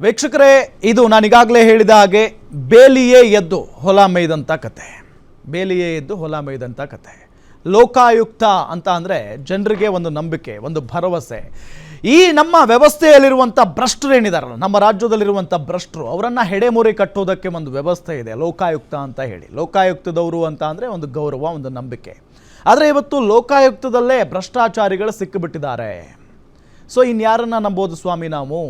ವೀಕ್ಷಕರೇ, ಇದು ನಾನೀಗಾಗಲೇ ಹೇಳಿದ ಹಾಗೆ ಬೇಲಿಯೇ ಎದ್ದು ಹೊಲ ಮೇಯ್ದಂಥ ಕತೆ. ಬೇಲಿಯೇ ಎದ್ದು ಹೊಲ ಮೇಯ್ದಂಥ ಕತೆ. ಲೋಕಾಯುಕ್ತ ಅಂತ ಅಂದರೆ ಜನರಿಗೆ ಒಂದು ನಂಬಿಕೆ, ಒಂದು ಭರವಸೆ. ಈ ನಮ್ಮ ವ್ಯವಸ್ಥೆಯಲ್ಲಿರುವಂಥ ಭ್ರಷ್ಟರು ಏನಿದಾರಲ್ಲ, ನಮ್ಮ ರಾಜ್ಯದಲ್ಲಿರುವಂಥ ಭ್ರಷ್ಟರು, ಅವರನ್ನು ಹೆಡೆಮೂರೆ ಕಟ್ಟೋದಕ್ಕೆ ಒಂದು ವ್ಯವಸ್ಥೆ ಇದೆ, ಲೋಕಾಯುಕ್ತ ಅಂತ ಹೇಳಿ. ಲೋಕಾಯುಕ್ತದವರು ಅಂತ ಅಂದರೆ ಒಂದು ಗೌರವ, ಒಂದು ನಂಬಿಕೆ. ಆದರೆ ಇವತ್ತು ಲೋಕಾಯುಕ್ತದಲ್ಲೇ ಭ್ರಷ್ಟಾಚಾರಿಗಳು ಸಿಕ್ಕಿಬಿಟ್ಟಿದ್ದಾರೆ. ಸೊ ಇನ್ಯಾರನ್ನ ನಂಬೋದು ಸ್ವಾಮಿ ನಾವು?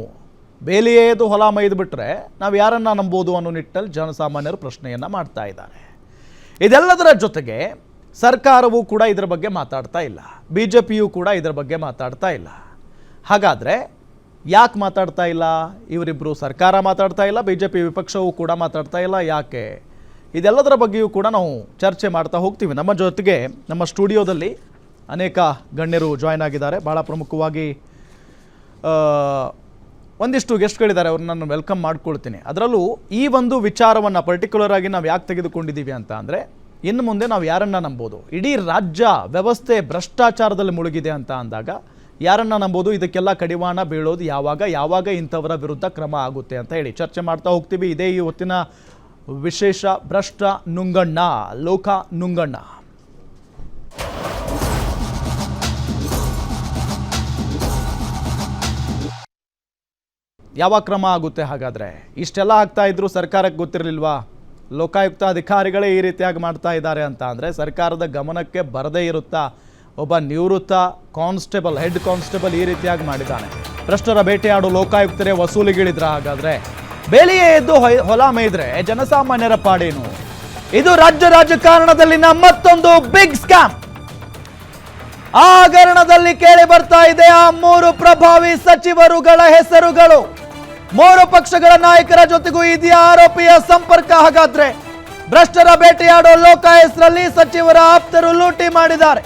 ಬೇಲಿಯೇದು ಹೊಲ ಮೈದು ಬಿಟ್ಟರೆ ನಾವು ಯಾರನ್ನು ನಂಬೋದು ಅನ್ನೋ ನಿಟ್ಟಲ್ಲಿ ಜನಸಾಮಾನ್ಯರು ಪ್ರಶ್ನೆಯನ್ನು ಮಾಡ್ತಾ ಇದ್ದಾರೆ. ಇದೆಲ್ಲದರ ಜೊತೆಗೆ ಸರ್ಕಾರವೂ ಕೂಡ ಇದರ ಬಗ್ಗೆ ಮಾತಾಡ್ತಾ ಇಲ್ಲ. ಬಿ ಜೆ ಪಿಯು ಕೂಡ ಇದರ ಬಗ್ಗೆ ಮಾತಾಡ್ತಾ ಇಲ್ಲ. ಹಾಗಾದರೆ ಯಾಕೆ ಮಾತಾಡ್ತಾ ಇಲ್ಲ? ಇವರಿಬ್ಬರು ಸರ್ಕಾರ ಮಾತಾಡ್ತಾ ಇಲ್ಲ ಬಿ ಜೆ ಪಿ ವಿಪಕ್ಷವೂ ಕೂಡ ಮಾತಾಡ್ತಾ ಇಲ್ಲ. ಯಾಕೆ? ಇದೆಲ್ಲದರ ಬಗ್ಗೆಯೂ ಕೂಡ ನಾವು ಚರ್ಚೆ ಮಾಡ್ತಾ ಹೋಗ್ತೀವಿ. ನಮ್ಮ ಜೊತೆಗೆ ನಮ್ಮ ಸ್ಟುಡಿಯೋದಲ್ಲಿ ಅನೇಕ ಗಣ್ಯರು ಜಾಯ್ನ್ ಆಗಿದ್ದಾರೆ. ಭಾಳ ಪ್ರಮುಖವಾಗಿ ಒಂದಿಷ್ಟು ಗೆಸ್ಟ್ಗಳಿದ್ದಾರೆ ಅವ್ರನ್ನ ನಾನು ವೆಲ್ಕಮ್ ಮಾಡ್ಕೊಳ್ತೀನಿ. ಅದರಲ್ಲೂ ಈ ಒಂದು ವಿಚಾರವನ್ನು ಪರ್ಟಿಕ್ಯುಲರ್ ಆಗಿ ನಾವು ಯಾಕೆ ತೆಗೆದುಕೊಂಡಿದ್ದೀವಿ ಅಂತ ಅಂದರೆ, ಇನ್ನು ಮುಂದೆ ನಾವು ಯಾರನ್ನ ನಂಬೋದು? ಇಡೀ ರಾಜ್ಯ ವ್ಯವಸ್ಥೆ ಭ್ರಷ್ಟಾಚಾರದಲ್ಲಿ ಮುಳುಗಿದೆ ಅಂತ ಅಂದಾಗ, ಯಾರನ್ನ ನಂಬೋದು? ಇದಕ್ಕೆಲ್ಲ ಕಡಿವಾಣ ಬೀಳೋದು ಯಾವಾಗ? ಯಾವಾಗ ಇಂಥವರ ವಿರುದ್ಧ ಕ್ರಮ ಆಗುತ್ತೆ ಅಂತ ಹೇಳಿ ಚರ್ಚೆ ಮಾಡ್ತಾ ಹೋಗ್ತೀವಿ. ಇದೇ ಈ ಹೊತ್ತಿನ ವಿಶೇಷ ಭ್ರಷ್ಟ ನುಂಗಣ್ಣ, ಲೋಕ ನುಂಗಣ್ಣ. ಯಾವ ಕ್ರಮ ಆಗುತ್ತೆ ಹಾಗಾದ್ರೆ? ಇಷ್ಟೆಲ್ಲ ಆಗ್ತಾ ಇದ್ರು ಸರ್ಕಾರಕ್ಕೆ ಗೊತ್ತಿರಲಿಲ್ವಾ? ಲೋಕಾಯುಕ್ತ ಅಧಿಕಾರಿಗಳೇ ಈ ರೀತಿಯಾಗಿ ಮಾಡ್ತಾ ಇದ್ದಾರೆ ಅಂತ ಅಂದರೆ ಸರ್ಕಾರದ ಗಮನಕ್ಕೆ ಬರದೇ ಇರುತ್ತಾ? ಒಬ್ಬ ನಿವೃತ್ತ ಕಾನ್ಸ್ಟೇಬಲ್, ಹೆಡ್ ಕಾನ್ಸ್ಟೇಬಲ್ ಈ ರೀತಿಯಾಗಿ ಮಾಡಿದ್ದಾನೆ. ಭ್ರಷ್ಟರ ಬೇಟೆಯಾಡು ಲೋಕಾಯುಕ್ತರೇ ವಸೂಲಿಗಿಳಿದ್ರ ಹಾಗಾದ್ರೆ? ಬೇಲಿಯೇ ಎದ್ದು ಹೊಲ ಮೈದ್ರೆ ಜನಸಾಮಾನ್ಯರ ಪಾಡೇನು? ಇದು ರಾಜ್ಯ ರಾಜಕಾರಣದಲ್ಲಿನ ಮತ್ತೊಂದು ಬಿಗ್ ಸ್ಕ್ಯಾಮ್ ಆ ಹಗರಣದಲ್ಲಿ ಕೇಳಿ ಬರ್ತಾ ಇದೆ ಆ ಮೂರು ಪ್ರಭಾವಿ ಸಚಿವರುಗಳ ಹೆಸರುಗಳು. ಮೂರು ಪಕ್ಷಗಳ ನಾಯಕರ ಜೊತೆಗೂ ಇದೆಯಾ ಆರೋಪಿಯ ಸಂಪರ್ಕ ಹಾಗಾದ್ರೆ ಭ್ರಷ್ಟರ ಬೇಟೆಯಾಡೋ ಲೋಕ ಸಚಿವರ ಆಪ್ತರು ಲೂಟಿ ಮಾಡಿದ್ದಾರೆ.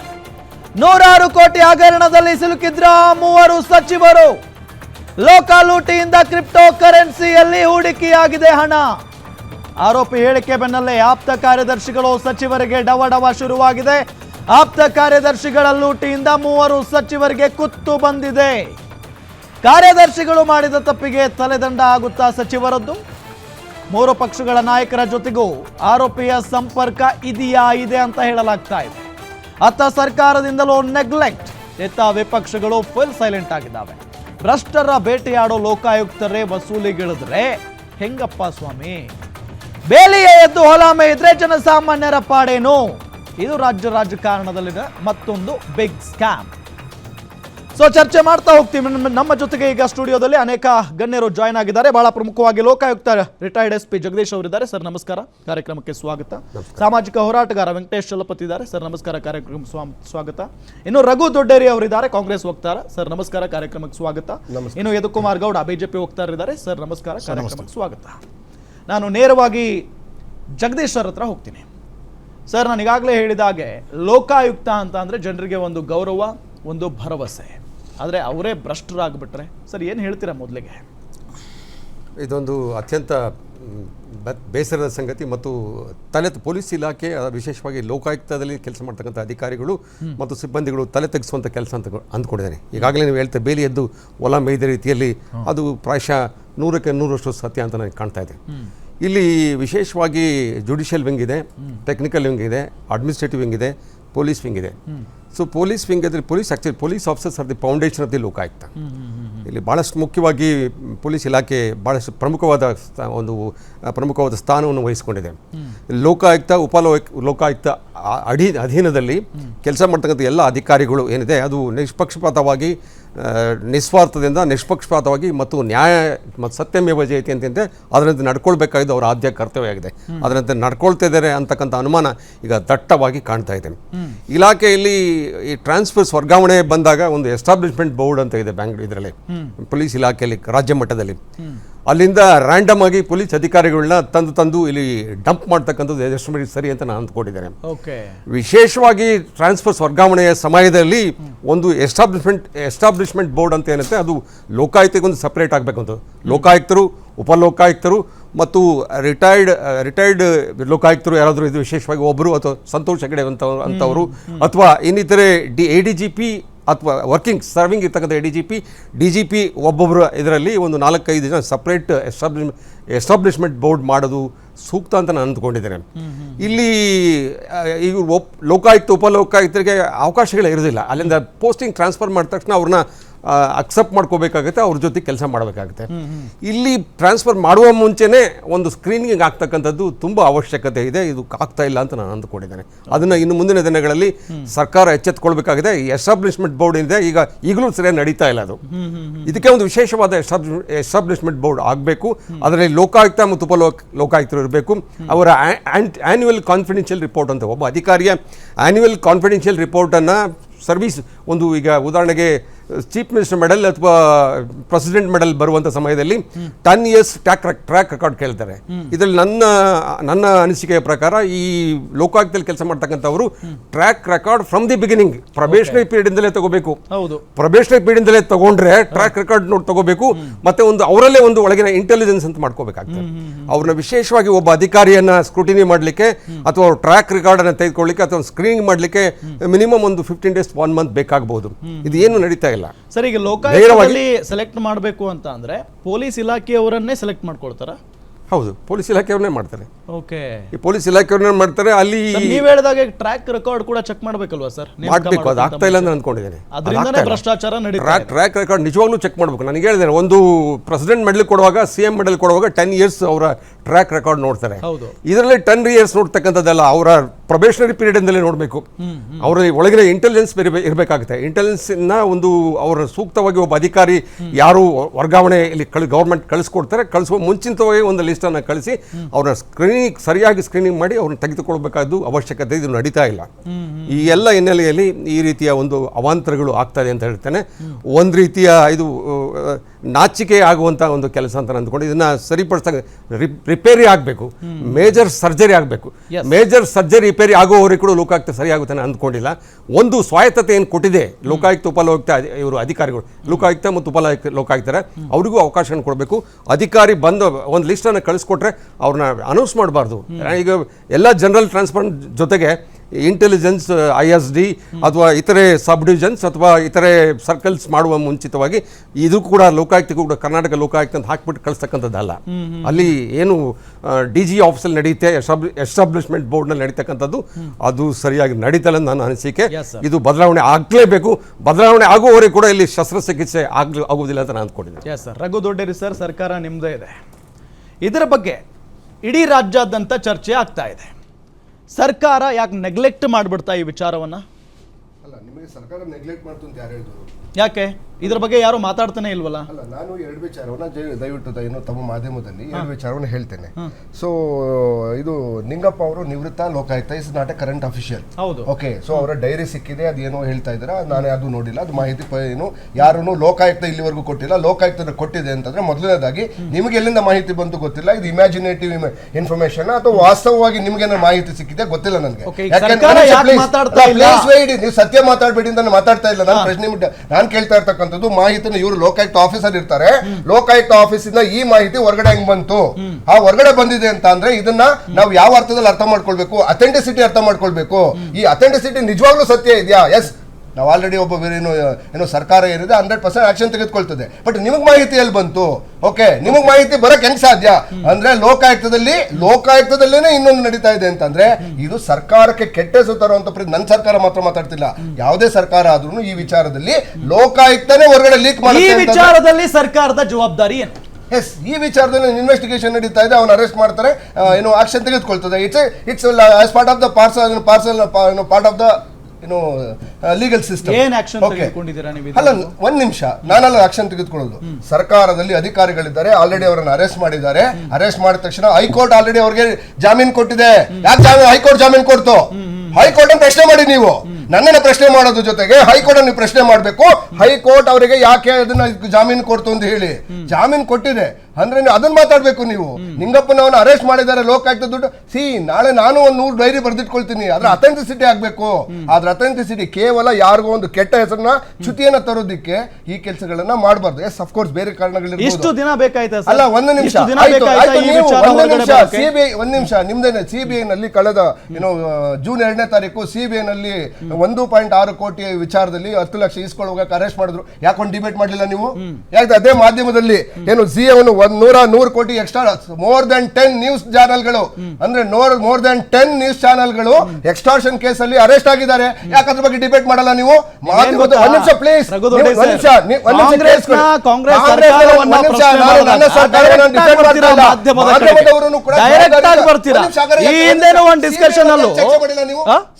ನೂರಾರು ಕೋಟಿ ಹಗರಣದಲ್ಲಿ ಸಿಲುಕಿದ್ರ ಮೂವರು ಸಚಿವರು. ಲೋಕ ಲೂಟಿಯಿಂದ ಕ್ರಿಪ್ಟೋ ಕರೆನ್ಸಿಯಲ್ಲಿ ಹೂಡಿಕೆಯಾಗಿದೆ ಹಣ. ಆರೋಪಿ ಹೇಳಿಕೆ ಬೆನ್ನಲ್ಲೇ ಆಪ್ತ ಕಾರ್ಯದರ್ಶಿಗಳು ಸಚಿವರಿಗೆ ಡವಡವ ಶುರುವಾಗಿದೆ. ಆಪ್ತ ಕಾರ್ಯದರ್ಶಿಗಳ ಲೂಟಿಯಿಂದ ಮೂವರು ಸಚಿವರಿಗೆ ಕುತ್ತು ಬಂದಿದೆ. ಕಾರ್ಯದರ್ಶಿಗಳು ಮಾಡಿದ ತಪ್ಪಿಗೆ ತಲೆದಂಡ ಆಗುತ್ತಾ ಸಚಿವರದ್ದು? ಮೂರು ಪಕ್ಷಗಳ ನಾಯಕರ ಜೊತೆಗೂ ಆರೋಪಿಯ ಸಂಪರ್ಕ ಇದೆಯಾ, ಇದೆ ಅಂತ ಹೇಳಲಾಗ್ತಾ ಇದೆ. ಅತ್ತ ಸರ್ಕಾರದಿಂದಲೂ ನೆಗ್ಲೆಕ್ಟ್ ಎತ್ತ ವಿಪಕ್ಷಗಳು ಫುಲ್ ಸೈಲೆಂಟ್ ಆಗಿದ್ದಾವೆ. ಭ್ರಷ್ಟರ ಬೇಟೆಯಾಡೋ ಲೋಕಾಯುಕ್ತರೇ ವಸೂಲಿಗಿಳಿದ್ರೆ ಹೆಂಗಪ್ಪ ಸ್ವಾಮಿ? ಬೇಲಿಯ ಎದ್ದು ಹೊಲಾಮೆ ಇದ್ರೆ ಜನಸಾಮಾನ್ಯರ ಪಾಡೇನು? ಇದು ರಾಜ್ಯ ರಾಜಕಾರಣದಲ್ಲಿನ ಮತ್ತೊಂದು ಬಿಗ್ ಸ್ಕ್ಯಾಮ್ ಸೊ ಚರ್ಚೆ ಮಾಡ್ತಾ ಹೋಗ್ತೀವಿ. ನಮ್ಮ- ಜೊತೆಗೆ ಈಗ ಸ್ಟುಡಿಯೋದಲ್ಲಿ ಅನೇಕ ಗಣ್ಯರು ಜಾಯ್ನ್ ಆಗಿದ್ದಾರೆ. ಬಹಳ ಪ್ರಮುಖವಾಗಿ Lokayukta retired S P Jagadish ಅವರಿದ್ದಾರೆ. ಸರ್ ನಮಸ್ಕಾರ. ಕಾರ್ಯಕ್ರಮಕ್ಕೆ ಸ್ವಾಗತ. ಸಾಮಾಜಿಕ ಹೋರಾಟಗಾರ ವೆಂಕಟೇಶ್ ಚಲಪತಿ ಇದ್ದಾರೆ. ಸರ್ ನಮಸ್ಕಾರ. ಕಾರ್ಯಕ್ರಮ ಸ್ವಾಗತ. ಇನ್ನು ರಘು ದೊಡ್ಡೇರಿ ಅವರಿದ್ದಾರೆ. ಕಾಂಗ್ರೆಸ್ ವಕ್ತಾರ. ಸರ್ ನಮಸ್ಕಾರ. ಕಾರ್ಯಕ್ರಮಕ್ಕೆ ಸ್ವಾಗತ. ಇನ್ನು ಯದುಕುಮಾರ್ ಗೌಡ ಬಿಜೆಪಿ ವಕ್ತಾರರಿದ್ದಾರೆ ಸರ್ ನಮಸ್ಕಾರ. ಕಾರ್ಯಕ್ರಮಕ್ಕೆ ಸ್ವಾಗತ. ನಾನು ನೇರವಾಗಿ ಜಗದೀಶ್ ಸರ್ ಹತ್ರ ಹೋಗ್ತೀನಿ. ಸರ್ ನಾನು ಈಗಾಗಲೇ ಹೇಳಿದ ಹಾಗೆ ಲೋಕಾಯುಕ್ತ ಅಂತ ಅಂದರೆ ಜನರಿಗೆ ಒಂದು ಗೌರವ ಒಂದು ಭರವಸೆ. ಆದರೆ ಅವರೇ ಭ್ರಷ್ಟರಾಗ್ಬಿಟ್ರೆ. ಸರ್ ಏನು ಹೇಳ್ತೀರಾ ಮೊದಲಿಗೆ? ಇದೊಂದು ಅತ್ಯಂತ ಬೇಸರದ ಸಂಗತಿ ಮತ್ತು ತಲೆ ಪೊಲೀಸ್ ಇಲಾಖೆ ವಿಶೇಷವಾಗಿ ಲೋಕಾಯುಕ್ತದಲ್ಲಿ ಕೆಲಸ ಮಾಡ್ತಕ್ಕಂಥ ಅಧಿಕಾರಿಗಳು ಮತ್ತು ಸಿಬ್ಬಂದಿಗಳು ತಲೆ ತೆಗೆಸುವಂಥ ಕೆಲಸ ಅಂತ ಅಂದ್ಕೊಂಡಿದ್ದೇನೆ ಈಗಾಗಲೇ ನೀವು ಹೇಳ್ತಾ ಬೇಲಿ ಎದ್ದು ಹೊಲ ಮೇಯ್ದ ರೀತಿಯಲ್ಲಿ ಅದು ಪ್ರಾಯಶಃ ನೂರಕ್ಕೆ ನೂರಷ್ಟು ಸತ್ಯ ಅಂತ ನನಗೆ ಕಾಣ್ತಾ ಇದೆ. ಇಲ್ಲಿ ವಿಶೇಷವಾಗಿ ಜುಡಿಷಿಯಲ್ ವಿಂಗ್ ಇದೆ ಟೆಕ್ನಿಕಲ್ ವಿಂಗ್ ಇದೆ ಅಡ್ಮಿನಿಸ್ಟ್ರೇಟಿವ್ ವಿಂಗ್ ಇದೆ ಪೊಲೀಸ್ ವಿಂಗ್ ಇದೆ. ಸೊ ಪೊಲೀಸ್ ವಿಂಗ್ ಅಂದರೆ police actually police officers are the foundation of the Lokayukta. ಇಲ್ಲಿ ಭಾಳಷ್ಟು ಮುಖ್ಯವಾಗಿ ಪೊಲೀಸ್ ಇಲಾಖೆ ಭಾಳಷ್ಟು ಪ್ರಮುಖವಾದ ಒಂದು ಪ್ರಮುಖವಾದ ಸ್ಥಾನವನ್ನು ವಹಿಸಿಕೊಂಡಿದೆ. ಲೋಕಾಯುಕ್ತ ಉಪಲೋ ಲೋಕಾಯುಕ್ತ ಅಡಿ ಅಧೀನದಲ್ಲಿ ಕೆಲಸ ಮಾಡ್ತಕ್ಕಂಥ ಎಲ್ಲ ಅಧಿಕಾರಿಗಳು ಏನಿದೆ ಅದು ನಿಷ್ಪಕ್ಷಪಾತವಾಗಿ ನಿಸ್ವಾರ್ಥದಿಂದ ನಿಷ್ಪಕ್ಷಪಾತವಾಗಿ ಮತ್ತು ನ್ಯಾಯ ಮತ್ತು ಸತ್ಯಮೇವ ಜಯತಿ ಅಂತಂತೆ ಅದರಂತೆ ನಡ್ಕೊಳ್ಬೇಕಾಗಿದ್ದು ಅವರ ಆದ್ಯ ಕರ್ತವ್ಯ ಆಗಿದೆ. ಅದರಂತೆ ನಡ್ಕೊಳ್ತಾ ಇದ್ದಾರೆ ಅಂತಕ್ಕಂಥ ಅನುಮಾನ ಈಗ ದಟ್ಟವಾಗಿ ಕಾಣ್ತಾ ಇದೆ. ಇಲಾಖೆಯಲ್ಲಿ ಈ ಟ್ರಾನ್ಸ್ಫರ್ಸ್ ವರ್ಗಾವಣೆ ಬಂದಾಗ ಒಂದು ಎಸ್ಟಾಬ್ಲಿಷ್ಮೆಂಟ್ ಬೋರ್ಡ್ ಅಂತ ಇದೆ ಬ್ಯಾಂಕ್ ಇದರಲ್ಲಿ. ಪೊಲೀಸ್ ಇಲಾಖೆಯಲ್ಲಿ ರಾಜ್ಯ ಮಟ್ಟದಲ್ಲಿ. ಅಲ್ಲಿಂದ ರ್ಯಾಂಡಮ್ ಆಗಿ ಪೊಲೀಸ್ ಅಧಿಕಾರಿಗಳನ್ನ ತಂದು ತಂದು ಇಲ್ಲಿ ಡಂಪ್ ಮಾಡ್ತಕ್ಕಂಥದ್ದು ಎಷ್ಟು ಸರಿ ಅಂತ ನಾನು ಅಂದ್ಕೊಂಡಿದ್ದೇನೆ. ಓಕೆ ವಿಶೇಷವಾಗಿ ಟ್ರಾನ್ಸ್ಫರ್ಸ್ ವರ್ಗಾವಣೆಯ ಸಮಯದಲ್ಲಿ ಒಂದು ಎಸ್ಟಾಬ್ಲಿಷ್ಮೆಂಟ್ ಎಸ್ಟಾಬ್ಲಿಷ್ಮೆಂಟ್ ಬೋರ್ಡ್ ಅಂತ ಏನಂತೆ ಅದು ಲೋಕಾಯುಕ್ತಕ್ಕೆ ಒಂದು ಸಪ್ರೇಟ್ ಆಗಬೇಕು ಅಂತ. ಲೋಕಾಯುಕ್ತರು ಉಪಲೋಕಾಯುಕ್ತರು ಮತ್ತು ರಿಟೈರ್ಡ್ ರಿಟೈರ್ಡ್ ಲೋಕಾಯುಕ್ತರು ಯಾರಾದರೂ ಇದು ವಿಶೇಷವಾಗಿ ಒಬ್ಬರು ಅಥವಾ ಸಂತೋಷ್ ಹೆಗಡೆ ಅಂತ ಅಂಥವರು ಅಥವಾ ಇನ್ನಿತರೆ D A D G P ಅಥವಾ ವರ್ಕಿಂಗ್ ಸರ್ವಿಂಗ್ ಇರ್ತಕ್ಕಂಥ D G P D G P ಒಬ್ಬೊಬ್ಬರು ಇದರಲ್ಲಿ ಒಂದು ನಾಲ್ಕೈದು ಜನ ಸಪ್ರೇಟ್ ಎಸ್ಟಾಬ್ಲಿಷ್ ಎಸ್ಟಾಬ್ಲಿಷ್ಮೆಂಟ್ ಬೋರ್ಡ್ ಮಾಡೋದು ಸೂಕ್ತ ಅಂತ ನಾನು ಅಂದ್ಕೊಂಡಿದ್ದೇನೆ. ಇಲ್ಲಿ ಈಗ ಒಪ್ ಲೋಕಾಯುಕ್ತ ಉಪಲೋಕಾಯುಕ್ತರಿಗೆ ಅವಕಾಶಗಳೇ ಇರೋದಿಲ್ಲ. ಅಲ್ಲಿಂದ ಪೋಸ್ಟಿಂಗ್ ಟ್ರಾನ್ಸ್ಫರ್ ಮಾಡಿದ ತಕ್ಷಣ ಅವ್ರನ್ನ ಅಕ್ಸೆಪ್ಟ್ ಮಾಡ್ಕೋಬೇಕಾಗುತ್ತೆ, ಅವ್ರ ಜೊತೆ ಕೆಲಸ ಮಾಡಬೇಕಾಗುತ್ತೆ. ಇಲ್ಲಿ ಟ್ರಾನ್ಸ್ಫರ್ ಮಾಡುವ ಮುಂಚೆನೇ ಒಂದು ಸ್ಕ್ರೀನಿಂಗ್ ಆಗ್ತಕ್ಕಂಥದ್ದು ತುಂಬ ಅವಶ್ಯಕತೆ ಇದೆ. ಇದು ಆಗ್ತಾ ಇಲ್ಲ ಅಂತ ನಾನು ಅಂದ್ಕೊಂಡಿದ್ದೇನೆ. ಅದನ್ನು ಇನ್ನು ಮುಂದಿನ ದಿನಗಳಲ್ಲಿ ಸರ್ಕಾರ ಎಚ್ಚೆತ್ಕೊಳ್ಬೇಕಾಗಿದೆ. ಎಸ್ಟಾಬ್ಲಿಷ್ಮೆಂಟ್ ಬೋರ್ಡ್ ಇದೆ ಈಗ ಈಗಲೂ ಸರಿಯಾಗಿ ನಡೀತಾ ಇಲ್ಲ ಅದು. ಇದಕ್ಕೆ ಒಂದು ವಿಶೇಷವಾದ ಎಸ್ಟಾಬ್ಲಿಷ್ಮೆಂಟ್ ಬೋರ್ಡ್ ಆಗಬೇಕು. ಅದರಲ್ಲಿ ಲೋಕಾಯುಕ್ತ ಮತ್ತು ಉಪ ಲೋಕಾಯುಕ್ತರು ಇರಬೇಕು. ಅವರ ಆ್ಯನ್ಯುವಲ್ ಕಾನ್ಫಿಡೆನ್ಷಿಯಲ್ ರಿಪೋರ್ಟ್ ಅಂತ ಒಬ್ಬ ಅಧಿಕಾರಿಯ ಆ್ಯನ್ಯುವಲ್ ಕಾನ್ಫಿಡೆನ್ಷಿಯಲ್ ರಿಪೋರ್ಟನ್ನು ಸರ್ವಿಸ್ ಒಂದು ಈಗ ಉದಾಹರಣೆಗೆ ಚೀಫ್ ಮಿನಿಸ್ಟರ್ ಮೆಡಲ್ ಅಥವಾ ಪ್ರೆಸಿಡೆಂಟ್ ಮೆಡಲ್ ಬರುವಂತ ಸಮಯದಲ್ಲಿ ten years track track record ಕೇಳ್ತಾರೆ. ಇದರಲ್ಲಿ ನನ್ನ ನನ್ನ ಅನಿಸಿಕೆಯ ಪ್ರಕಾರ ಈ ಲೋಕಾಯುಕ್ತದಲ್ಲಿ ಕೆಲಸ ಮಾಡ್ತಕ್ಕಂಥವರು track record from the beginning probationary ಪೀರಿಯಡ್ಯಿಂದಲೇ ತಗೋಬೇಕು. ಹೌದು. ಪ್ರೊಬೇಷನರಿ ಪೀರಿಯಡ್ಯಿಂದಲೇ ತಗೊಂಡ್ರೆ ಟ್ರ್ಯಾಕ್ ರೆಕಾರ್ಡ್ ನೋಡಿ ತಗೋಬೇಕು ಮತ್ತೆ ಒಂದು ಅವರಲ್ಲೇ ಒಂದು ಒಳಗಿನ ಇಂಟೆಲಿಜೆನ್ಸ್ ಅಂತ ಮಾಡ್ಕೋಬೇಕಾಗ್ತದೆ. ಅವ್ರನ್ನ ವಿಶೇಷವಾಗಿ ಒಬ್ಬ ಅಧಿಕಾರಿಯನ್ನ ಸ್ಕ್ರೂಟಿನಿ ಮಾಡಲಿಕ್ಕೆ ಅಥವಾ ಟ್ರ್ಯಾಕ್ ರೆಕಾರ್ಡ್ ಅನ್ನು ತೆಗೆದುಕೊಳ್ಳಿಕ್ಕೆ ಅಥವಾ ಸ್ಕ್ರೀನಿಂಗ್ ಮಾಡಲಿಕ್ಕೆ ಮಿನಿಮಮ್ ಒಂದು ಫಿಫ್ಟೀನ್ ಡೇಸ್ ಒನ್ ಮಂತ್ ಬೇಕಾಗಬಹುದು ಇದು ಏನು ನಡೀತಾ ಇಲ್ಲ. ಸರ್ ಈಗ ಲೋಕಾಯುಕ್ತದಲ್ಲಿ ಸೆಲೆಕ್ಟ್ ಮಾಡಬೇಕು ಅಂತ ಅಂದ್ರೆ ಪೊಲೀಸ್ ಇಲಾಖೆಯವರನ್ನೇ ಸೆಲೆಕ್ಟ್ ಮಾಡ್ಕೊಳ್ತಾರ ಹೌದು ಪೊಲೀಸ್ ಇಲಾಖೆಯವರನ್ನೇ ಮಾಡ್ತಾರೆ. ಓಕೆ. ಈ ಪೊಲೀಸ್ ಇಲಾಖೆಯವರನ್ನೇ ಮಾಡ್ತಾರೆ ಅಲ್ಲಿ ನೀವು ಹೇಳಿದಾಗ ಟ್ರ್ಯಾಕ್ ರೆಕಾರ್ಡ್ ಕೂಡ ಚೆಕ್ ಮಾಡ್ಬೇಕಲ್ವಾ ಸರ್? ಮಾಡಬೇಕು ಅದು ಆಗ್ತಾ ಇಲ್ಲ ಅಂತ ಅನ್ಕೊಂಡಿದ್ದೇನೆ ಅದರಿಂದನೇ ಭ್ರಷ್ಟಾಚಾರ ಟ್ರ್ಯಾಕ್ ಟ್ರ್ಯಾಕ್ ರೆಕಾರ್ಡ್ ನಿಜವಾಗ್ಲೂ ಚೆಕ್ ಮಾಡಬೇಕು. ನನಗೆ ಹೇಳಿದ್ದೇನೆ ಒಂದು ಪ್ರೆಸಿಡೆಂಟ್ ಮೆಡಲ್ ಕೊಡುವಾಗ ಸಿ ಎಂ ಮೆಡಲ್ ಕೊಡುವಾಗ ಟೆನ್ ಇಯರ್ಸ್ ಅವರ ಟ್ರ್ಯಾಕ್ ರೆಕಾರ್ಡ್ ನೋಡ್ತಾರೆ. ಹೌದು. ಇದರಲ್ಲಿ ಟೆನ್ ಇಯರ್ಸ್ ನೋಡ್ತಕ್ಕಂಥದ್ದಲ್ಲ ಅವರ ಪ್ರೊಬೇಷನರಿ ಪೀರಿಯಡ್ಯಿಂದಲೇ ನೋಡಬೇಕು. ಅವರ ಒಳಗಿನ ಇಂಟೆಲಿಜೆನ್ಸ್ ಇರಬೇಕಾಗುತ್ತೆ. ಇಂಟೆಲಿಜೆನ್ಸ್ನ ಒಂದು ಅವರ ಸೂಕ್ತವಾಗಿ ಒಬ್ಬ ಅಧಿಕಾರಿ ಯಾರು ವರ್ಗಾವಣೆ ಇಲ್ಲಿ ಕಳ್ ಗೌರ್ಮೆಂಟ್ ಕಳಿಸ್ಕೊಡ್ತಾರೆ ಕಳಿಸುವ ಮುಂಚಿತವಾಗಿ ಒಂದು ಲಿಸ್ಟನ್ನು ಕಳಿಸಿ ಅವರ ಸ್ಕ್ರೀನಿಂಗ್ ಸರಿಯಾಗಿ ಸ್ಕ್ರೀನಿಂಗ್ ಮಾಡಿ ಅವ್ರನ್ನ ತೆಗೆದುಕೊಳ್ಬೇಕಾದ್ದು ಅವಶ್ಯಕತೆ ಇದು ನಡೀತಾ ಇಲ್ಲ. ಈ ಎಲ್ಲ ಹಿನ್ನೆಲೆಯಲ್ಲಿ ಈ ರೀತಿಯ ಒಂದು ಅವಾಂತರಗಳು ಆಗ್ತದೆ ಅಂತ ಹೇಳ್ತೇನೆ. ಒಂದು ರೀತಿಯ ಇದು ನಾಚಿಕೆ ಆಗುವಂಥ ಒಂದು ಕೆಲಸ ಅಂತ ಅಂದ್ಕೊಂಡು ಇದನ್ನ ರಿಪ್ ರಿಪೇರಿ ಆಗಬೇಕು. ಮೇಜರ್ ಸರ್ಜರಿ ಆಗಬೇಕು. ಮೇಜರ್ ಸರ್ಜರಿ ರಿಪೇರಿ ಆಗುವವರಿಗೆ ಕೂಡ ಲೋಕಾಯುಕ್ತ ಸರಿಯಾಗುತ್ತೆ ಆಗುತ್ತೆ ಅಂದ್ಕೊಂಡಿಲ್ಲ. ಒಂದು ಸ್ವಾಯತ್ತತೆ ಏನು ಕೊಟ್ಟಿದೆ ಲೋಕಾಯುಕ್ತ ಉಪಲೋಕಾಯುಕ್ತ ಇವರು ಅಧಿಕಾರಿಗಳು ಲೋಕಾಯುಕ್ತ ಮತ್ತು ಉಪಲೋಕ ಲೋಕಾಯುಕ್ತರ ಅವರಿಗೂ ಅವಕಾಶವನ್ನು ಕೊಡಬೇಕು. ಅಧಿಕಾರಿ ಬಂದ ಒಂದು ಲಿಸ್ಟನ್ನು ಕಳಿಸ್ಕೊಟ್ರೆ ಅವ್ರನ್ನ ಅನೌನ್ಸ್ ಮಾಡಬಾರ್ದು. ಈಗ ಎಲ್ಲ ಜನರಲ್ ಟ್ರಾನ್ಸ್ಫರ್ ಜೊತೆಗೆ ಇಂಟೆಲಿಜೆನ್ಸ್ ಐ ಎಸ್ ಡಿ ಅಥವಾ ಇತರೆ ಸಬ್ ಡಿವಿಷನ್ಸ್ ಅಥವಾ ಇತರೆ ಸರ್ಕಲ್ಸ್ ಮಾಡುವ ಮುಂಚಿತವಾಗಿ ಇದು ಕೂಡ ಲೋಕಾಯುಕ್ತ ಕೂಡ ಕರ್ನಾಟಕ ಲೋಕಾಯುಕ್ತ ಅಂತ ಹಾಕ್ಬಿಟ್ಟು ಕಳಿಸ್ತಕ್ಕಂಥದ್ದಲ್ಲ. ಅಲ್ಲಿ ಏನು ಡಿ ಜಿ ಆಫೀಸಲ್ಲಿ ನಡೆಯುತ್ತೆ ಎಸ್ಟಾಬ್ಲಿಷ್ಮೆಂಟ್ ಬೋರ್ಡ್ನಲ್ಲಿ ನಡೀತಕ್ಕಂಥದ್ದು ಅದು ಸರಿಯಾಗಿ ನಡೀತಲ್ಲ ಅಂತ ನನ್ನ ಅನಿಸಿಕೆ. ಇದು ಬದಲಾವಣೆ ಆಗಲೇಬೇಕು. ಬದಲಾವಣೆ ಆಗುವವರೆಗೆ ಕೂಡ ಇಲ್ಲಿ ಶಸ್ತ್ರಚಿಕಿತ್ಸೆ ಆಗ್ಲಿ ಆಗುವುದಿಲ್ಲ ಅಂತ ನಾನು ಅಂದ್ಕೊಂಡಿದ್ದೀನಿ ಸರ್ ರಘು ದೊಡ್ಡೇರಿ ಸರ್ ಸರ್ಕಾರ ನಿಮ್ಮದೇ ಇದೆ. ಇದರ ಬಗ್ಗೆ ಇಡೀ ರಾಜ್ಯಾದ್ಯಂತ ಚರ್ಚೆ ಆಗ್ತಾ ಇದೆ. ಸರ್ಕಾರ ಯಾಕೆ ನೆಗ್ಲೆಕ್ಟ್ ಮಾಡಿಬಿಡ್ತಾ ಈ ವಿಚಾರವನ್ನ? ಅಲ್ಲ ನಿಮಗೆ ಸರ್ಕಾರ ನೆಗ್ಲೆಕ್ಟ್ ಮಾಡ್ತು ಅಂತ ಯಾರು ಹೇಳಿದ್ರು? ಯಾಕೆ? ಇದ್ರ ಬಗ್ಗೆ ಯಾರು ಮಾತಾಡ್ತಾನೆ ಇಲ್ವಲ್ಲ? ಅಲ್ಲ ನಾನು ಎರಡು ವಿಚಾರವನ್ನ ದಯವಿಟ್ಟು ಏನು ತಮ್ಮ ಮಾಧ್ಯಮದಲ್ಲಿ ಎರಡು ವಿಚಾರವನ್ನು ಹೇಳ್ತೇನೆ. ಸೊ ಇದು ನಿಂಗಪ್ಪ ಅವರು ನಿವೃತ್ತ Lokayukta is not a current official ಹೌದು. ಓಕೆ ಸೊ ಅವರ ಡೈರಿ ಸಿಕ್ಕಿದೆ ಅದೇನೋ ಹೇಳ್ತಾ ಇದ್ದಾರೆ? ನಾನು ಅದು ನೋಡಿಲ್ಲ ಅದು ಮಾಹಿತಿ ಏನು ಯಾರೂ ಲೋಕಾಯುಕ್ತ ಇಲ್ಲಿವರೆಗೂ ಕೊಟ್ಟಿಲ್ಲ. ಲೋಕಾಯುಕ್ತ ಕೊಟ್ಟಿದೆ ಅಂತಂದ್ರೆ ಮೊದಲನೇದಾಗಿ ನಿಮಗೆ ಎಲ್ಲಿಂದ ಮಾಹಿತಿ ಬಂತು ಗೊತ್ತಿಲ್ಲ. ಇದು ಇಮ್ಯಾಜಿನೇಟಿವ್ ಇನ್ಫಾರ್ಮೇಶನ್ ಅಥವಾ ವಾಸ್ತವವಾಗಿ ನಿಮ್ಗೆ ಏನಾದ್ರು ಮಾಹಿತಿ ಸಿಕ್ಕಿದೆ? ಗೊತ್ತಿಲ್ಲ ನನಗೆ? ನೀವು ಸತ್ಯ ಮಾತಾಡ್ಬೇಡಿ ಅಂತ ನಾನು ಮಾತಾಡ್ತಾ ಇಲ್ಲ. ನಾನು ಪ್ರಶ್ನೆ ನಾನು ಕೇಳ್ತಾ ಇರ್ತಕ್ಕಂಥದ್ದು ಮಾಹಿತಿನ ಇವರು ಲೋಕಾಯುಕ್ತ ಆಫೀಸರ್ ಇರ್ತಾರೆ. ಲೋಕಾಯುಕ್ತ ಆಫೀಸಿಂದ ಈ ಮಾಹಿತಿ ಹೊರಗಡೆ ಹೆಂಗ್ ಬಂತು? ಆ ಹೊರಗಡೆ ಬಂದಿದೆ ಅಂತ ಅಂದ್ರೆ ಇದನ್ನ ನಾವು ಯಾವ ಅರ್ಥದಲ್ಲಿ ಅರ್ಥ ಮಾಡ್ಕೊಳ್ಬೇಕು? ಅಥೆಂಟಿಸಿಟಿ ಅರ್ಥ ಮಾಡ್ಕೊಳ್ಬೇಕು. ಈ ಅಥೆಂಟಿಸಿಟಿ ನಿಜವಾಗ್ಲೂ ಸತ್ಯ ಇದೆಯಾ? ಎಸ್ ನಾವು ಆಲ್ರೆಡಿ ಒಬ್ಬ ಬೇರೆ ಏನು ಏನೋ ಸರ್ಕಾರ ಏನಿದೆ ಹಂಡ್ರೆಡ್ ಪರ್ಸೆಂಟ್ ಆಕ್ಷನ್ ತೆಗೆದುಕೊಳ್ತದೆ. ಬಟ್ ನಿಮಗೆ ಮಾಹಿತಿ ಎಲ್ಲಿ ಬಂತು? ಓಕೆ ನಿಮಗೆ ಮಾಹಿತಿ ಬರಕ್ಕೆ ಹೆಂಗೆ ಸಾಧ್ಯ? ಅಂದ್ರೆ ಲೋಕಾಯುಕ್ತದಲ್ಲಿ ಲೋಕಾಯುಕ್ತದಲ್ಲೇನೆ ಇನ್ನೊಂದು ನಡೀತಾ ಇದೆ ಅಂತಂದ್ರೆ ಇದು ಸರ್ಕಾರಕ್ಕೆ ಕೆಟ್ಟ ಹೆಸರು ತರುವಂತ ನನ್ನ ಸರ್ಕಾರ ಮಾತ್ರ ಮಾತಾಡ್ತಿಲ್ಲ. ಯಾವುದೇ ಸರ್ಕಾರ ಆದ್ರೂ ಈ ವಿಚಾರದಲ್ಲಿ ಲೋಕಾಯುಕ್ತನೇ ಹೊರಗಡೆ ಲೀಕ್ ಮಾಡಿ ವಿಚಾರದಲ್ಲಿ ಸರ್ಕಾರದ ಜವಾಬ್ದಾರಿ ಏನು? ಎಸ್ ಈ ವಿಚಾರದಲ್ಲಿ ಇನ್ವೆಸ್ಟಿಗೇಷನ್ ನಡೀತಾ ಇದೆ ಅವನು ಅರೆಸ್ಟ್ ಮಾಡ್ತಾರೆ ಏನು ಆಕ್ಷನ್ ತೆಗೆದುಕೊಳ್ತದೆ. It's it's as part of the parcel parcel part of the ಏನು ಲೀಗಲ್ ಸಿಸ್ಟಮ್ ಏನ್ ಆಕ್ಷನ್ ತೆಗೆದುಕೊಂಡಿದ್ದೀರಾ ನೀವು ಅಲ್ಲ? ಒಂದ್ ನಿಮಿಷ. ನಾನಲ್ಲ ಆಕ್ಷನ್ ತೆಗೆದುಕೊಳ್ಳೋದು. ಸರ್ಕಾರದಲ್ಲಿ ಅಧಿಕಾರಿಗಳಿದ್ದಾರೆ ಆಲ್ರೆಡಿ ಅವರನ್ನು ಅರೆಸ್ಟ್ ಮಾಡಿದ್ದಾರೆ. ಅರೆಸ್ಟ್ ಮಾಡಿದ ತಕ್ಷಣ ಹೈಕೋರ್ಟ್ ಆಲ್ರೆಡಿ ಅವ್ರಿಗೆ ಜಾಮೀನು ಕೊಟ್ಟಿದೆ. ಯಾಕೆ ಜಾಮೀನು ಹೈಕೋರ್ಟ್ ಜಾಮೀನು ಕೊಡ್ತು? ಹೈಕೋರ್ಟ್ ಪ್ರಶ್ನೆ ಮಾಡಿ ನೀವು. ನನ್ನನ್ನು ಪ್ರಶ್ನೆ ಮಾಡೋದ್ರ ಜೊತೆಗೆ ಹೈಕೋರ್ಟ್ ನೀವು ಪ್ರಶ್ನೆ ಮಾಡಬೇಕು. ಹೈಕೋರ್ಟ್ ಅವರಿಗೆ ಯಾಕೆ ಅದನ್ನ ಜಾಮೀನು ಕೊಡ್ತು ಅಂತ ಹೇಳಿ. ಜಾಮೀನು ಕೊಟ್ಟಿದೆ. ಅಂದ್ರೆ ನೀವು ಅದನ್ನ ಮಾತಾಡ್ಬೇಕು ನೀವು. ನಿಂಗಪ್ಪನವನ್ನ ಅರೆಸ್ಟ್ ಮಾಡಿದ್ದಾರೆ ಲೋಕಾಯುಕ್ತ ದುಡ್ಡು. ಸಿ ನಾಳೆ ನಾನು ಒಂದು ನೂರು ಡೈರಿ ಬರ್ದಿಟ್ಕೊಳ್ತೀನಿ. ಅದ್ರ ಅಥೆಂಟಿಸಿಟಿ ಆಗ್ಬೇಕು. ಅದ್ರ ಅಥೆಂಟಿಸಿಟಿ ಕೇವಲ ಯಾರಿಗೋ ಒಂದು ಕೆಟ್ಟ ಹೆಸರನ್ನ ಚ್ಯುತಿಯನ್ನ ತರೋದಿಕ್ಕೆ ಈ ಕೆಲಸಗಳನ್ನ ಮಾಡಬಾರ್ದು. ಎಸ್ ಅಫ್ಕೋರ್ಸ್ ಬೇರೆ ಕಾರಣಗಳಿರ್ಬೋದು. ಇಷ್ಟು ದಿನ ಬೇಕಾಯ್ತು? ಅಲ್ಲ ಒಂದು ನಿಮಿಷ. ಒಂದು ನಿಮಿಷ? ಸಿಬಿಐ ಒಂದ್ ನಿಮಿಷ. ನಿಮ್ದೇನೆ ಸಿಬಿಐ ನಲ್ಲಿ ಕಳೆದ ಏನು ಜೂನ್ ಎರಡನೇ ತಾರೀಕು ಸಿಬಿಐ ನಲ್ಲಿ ಒಂದು ಪಾಯಿಂಟ್ ಆರು ಕೋಟಿ ವಿಚಾರದಲ್ಲಿ ಹತ್ತು ಲಕ್ಷ ಇಸ್ಕೊಳ್ಳುವಾಗ ಅರೆಸ್ಟ್ ಮಾಡಿದ್ರು. ಯಾಕೊಂದು ಡಿಬೇಟ್ ಮಾಡಲಿಲ್ಲ ನೀವು? ಯಾಕೆ ಅದೇ ಮಾಧ್ಯಮದಲ್ಲಿ ಏನು ಜಿ ಅವನು ಒಂದ್ ನೂರ ನೂರು ಕೋಟಿ extra more than ten news ಚಾನಲ್ಗಳು ಅಂದ್ರೆ ನೋರ್ ಮೋರ್ ದನ್ ಟೆನ್ ನ್ಯೂಸ್ ಚಾನಲ್ಗಳು ಕೇಸ್ ಕೇಸಲ್ಲಿ ಅರೆಸ್ಟ್ ಆಗಿದ್ದಾರೆ. ಯಾಕೆ ಅದ್ರ ಬಗ್ಗೆ ಡಿಬೇಟ್ ಮಾಡಲ್ಲ ನೀವು? ನಿಮಿಷ ಪ್ಲೀಸ್ ನಿಮಿಷ ಕಾಂಗ್ರೆಸ್ ಈ ಹಿಂದೆ ಹಿಂದೆನೂ ಒಂದು ಡಿಸ್ಕಶನ್ ಅಲ್ಲೂ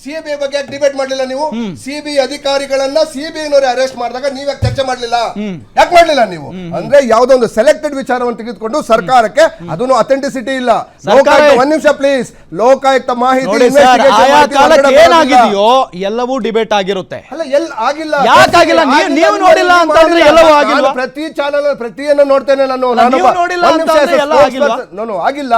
ಸಿಬಿಐ ಬಗ್ಗೆ ಡಿಬೇಟ್ ಮಾಡಲಿಲ್ಲ ನೀವು? ಸಿಬಿ ಅಧಿಕಾರಿಗಳನ್ನ ಸಿಬಿ ನವರು ಅರೆಸ್ಟ್ ಮಾಡಿದಾಗ ನೀವ್ ಯಾಕೆ ಚರ್ಚೆ ಮಾಡಲಿಲ್ಲ? ಯಾಕೆ ಮಾಡಲಿಲ್ಲ ನೀವು? ಅಂದ್ರೆ ಯಾವ್ದೋ ಒಂದು ಸೆಲೆಕ್ಟೆಡ್ ವಿಚಾರವನ್ನು ತೆಗೆದುಕೊಂಡು ಸರ್ಕಾರಕ್ಕೆ ಅದನ್ನು ಅಥೆಂಟಿಸಿಟಿ ಇಲ್ಲ. ಲೋಕಾಯುಕ್ತ ಒಂದ್ ನಿಮಿಷ ಪ್ಲೀಸ್ ಲೋಕಾಯುಕ್ತ ಮಾಹಿತಿ ಏನಾಗಿದೆಯೋ ಎಲ್ಲವೂ ಡಿಬೇಟ್ ಆಗಿರುತ್ತೆ. ಅಲ್ಲ ಎಲ್ ಆಗಿಲ್ಲ. ಯಾಕಾಗಿಲ್ಲ? ನೀವು- ಆಗಿಲ್ಲ, ನೋಡಿಲ್ಲ ಅಂತ ಅಂದ್ರೆ ಎಲ್ಲವೂ ನಾನು ಆಗಿಲ್ವಾ? ಪ್ರತಿ ಚಾನಲ್ ಪ್ರತಿಯನ್ನು ನೋಡ್ತೇನೆ ನಾನು. no, ಆಗಿಲ್ಲ.